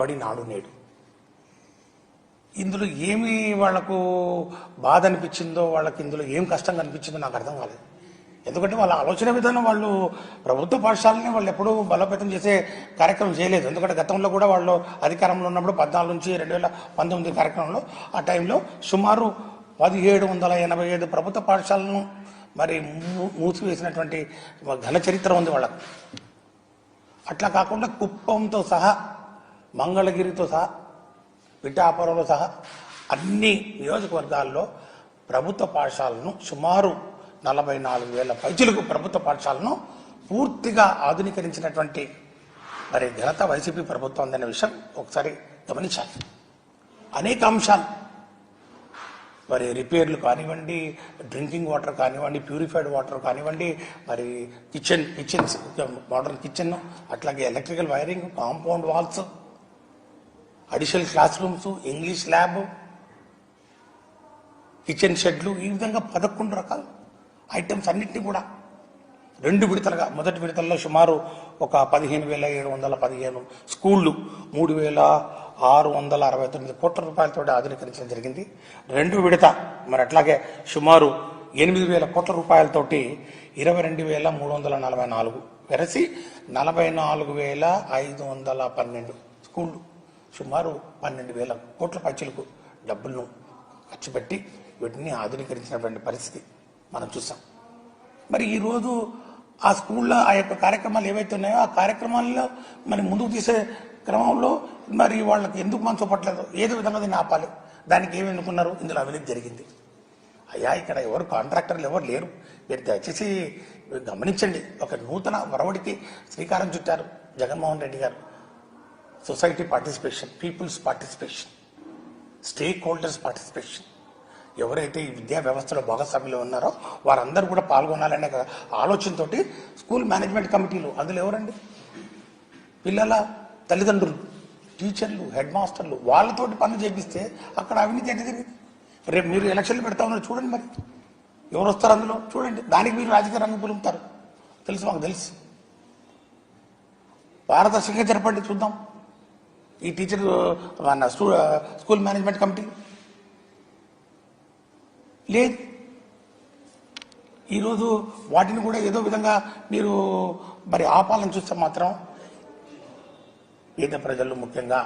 బడి నాడు నేడు. ఇందులో ఏమి వాళ్ళకు బాధ అనిపించిందో వాళ్ళకి ఇందులో ఏం కష్టం కనిపించిందో నాకు అర్థం కాలేదు. ఎందుకంటే వాళ్ళ ఆలోచన విధానం వాళ్ళు ప్రభుత్వ పాఠశాలని వాళ్ళు ఎప్పుడూ బలోపేతం చేసే కార్యక్రమం చేయలేదు. ఎందుకంటే గతంలో కూడా వాళ్ళు అధికారంలో ఉన్నప్పుడు పద్నాలుగు నుంచి రెండు వేల పంతొమ్మిది కార్యక్రమంలో ఆ టైంలో సుమారు పదిహేడు వందల ఎనభై ఐదు ప్రభుత్వ పాఠశాలను మరి మూ- మూసివేసినటువంటి ఘన చరిత్ర ఉంది వాళ్ళకు. అట్లా కాకుండా కుప్పంతో సహా మంగళగిరితో సహా పిఠాపురంలో సహా అన్ని నియోజకవర్గాల్లో ప్రభుత్వ పాఠశాలను సుమారు నలభై నాలుగు వేల పైచులకు ప్రభుత్వ పాఠశాలను పూర్తిగా ఆధునీకరించినటువంటి మరి ఘనత వైసీపీ ప్రభుత్వం ఉందనే విషయం ఒకసారి గమనించాలి. అనేక అంశాలు. మరి రిపేర్లు కానివ్వండి డ్రింకింగ్ వాటర్ కానివ్వండి ప్యూరిఫైడ్ వాటర్ కానివ్వండి మరి కిచెన్ కిచెన్స్ మోడర్న్ కిచెన్ అట్లాగే electrical wiring compound walls additional class rooms English lab kitchen షెడ్లు ఈ విధంగా పదకొండు రకాల ఐటమ్స్ అన్నింటినీ కూడా రెండు విడతలుగా మొదటి విడతల్లో సుమారు ఒక పదిహేను వేల ఏడు వందల పదిహేను స్కూళ్ళు మూడు వేల ఆరు వందల అరవై తొమ్మిది కోట్ల రూపాయలతో ఆధునీకరించడం జరిగింది. రెండు విడత మరి అట్లాగే సుమారు ఎనిమిది వేల కోట్ల రూపాయలతోటి ఇరవై రెండు వేల మూడు వందల నలభై నాలుగు వెరసి నలభై నాలుగు వేల ఐదు వందల పన్నెండు స్కూళ్ళు. సుమారు పన్నెండు వేల కోట్ల పైచలకు డబ్బులను ఖర్చు పెట్టి వీటిని ఆధునీకరించినటువంటి పరిస్థితి మనం చూసాం. మరి ఈరోజు ఆ స్కూల్లో ఆ యొక్క కార్యక్రమాలు ఏవైతే ఉన్నాయో ఆ కార్యక్రమాల్లో మరి ముందుకు తీసే క్రమంలో మరి వాళ్ళకి ఎందుకు మనం చూపట్లేదు ఏదో విధంగా దీన్ని ఆపాలి? దానికి ఏమి ఎన్నుకున్నారు? ఇందులో అవినీతి జరిగింది. అయ్యా ఇక్కడ ఎవరు కాంట్రాక్టర్లు ఎవరు లేరు. మీరు దయచేసి గమనించండి. ఒక నూతన వరవడికి శ్రీకారం చుట్టారు జగన్మోహన్ రెడ్డి గారు. Society participation people's participation stakeholders participation. ఎవరైతే ఈ విద్యా వ్యవస్థలో భాగస్వామ్యులు ఉన్నారో వారందరూ కూడా పాల్గొనాలనే ఆలోచనతో ఆలోచనతోటి స్కూల్ మేనేజ్మెంట్ కమిటీలు అందులో ఎవరండి? పిల్లల తల్లిదండ్రులు టీచర్లు హెడ్ మాస్టర్లు వాళ్ళతోటి పనులు చేపిస్తే అక్కడ అవినీతి ఎట్లా జరిగింది రేపు మీరు ఎలక్షన్లు పెడతా ఉన్నారు చూడండి మరి. ఎవరు వస్తారు అందులో? చూడండి. దానికి మీరు రాజకీయ రంగం పులుపుతారు తెలుసు మాకు తెలుసు. పారదర్శకంగా జరపండి చూద్దాం. ఈ టీచర్ మన స్కూ స్కూల్ మేనేజ్మెంట్ కమిటీ లేదు. ఈరోజు వాటిని కూడా ఏదో విధంగా మీరు మరి ఆపాలని చూస్తే మాత్రం పేద ప్రజలు ముఖ్యంగా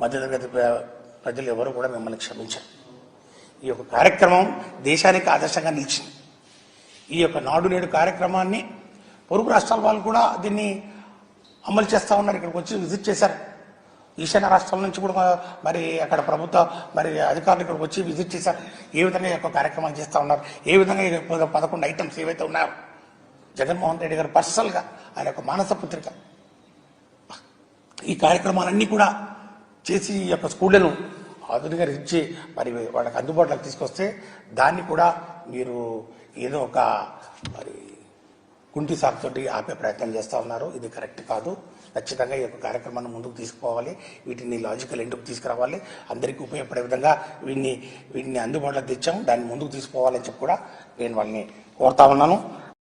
మధ్యతరగతి ప్రజలు ఎవరు కూడా మిమ్మల్ని క్షమించారు. ఈ యొక్క కార్యక్రమం దేశానికి ఆదర్శంగా నిలిచింది. ఈ యొక్క నాడు నేడు కార్యక్రమాన్ని పొరుగు రాష్ట్రాల వాళ్ళు కూడా దీన్ని అమలు చేస్తా ఉన్నారు. ఇక్కడికి వచ్చి విజిట్ చేశారు. ఈశాన్య రాష్ట్రాల నుంచి కూడా మరి అక్కడ ప్రభుత్వ మరి అధికారులు ఇక్కడ వచ్చి విజిట్ చేశారు. ఏ విధంగా ఈ యొక్క కార్యక్రమాలు చేస్తూ ఉన్నారు? ఏ విధంగా పదకొండు ఐటమ్స్ ఏవైతే ఉన్నాయో? జగన్మోహన్ రెడ్డి గారు పర్సనల్గా ఆయన యొక్క మానస పుత్రిక. ఈ కార్యక్రమాలన్నీ కూడా చేసి ఈ యొక్క స్కూళ్ళను ఆధునీకరించి మరి వాళ్ళకి అందుబాటులోకి తీసుకొస్తే దాన్ని కూడా మీరు ఏదో ఒక మరి కుంటి సాకుతోటి ఆపే ప్రయత్నం చేస్తూ ఉన్నారు. ఇది కరెక్ట్ కాదు. ఖచ్చితంగా ఈ యొక్క కార్యక్రమాన్ని ముందుకు తీసుకుపోవాలి. వీటిని లాజికల్ ఎండుకు తీసుకురావాలి. అందరికీ ఉపయోగపడే విధంగా వీటిని వీటిని అందుబాటులో తెచ్చాం దాన్ని ముందుకు తీసుకుపోవాలని చెప్పి కూడా నేను వాళ్ళని కోరుతా ఉన్నాను.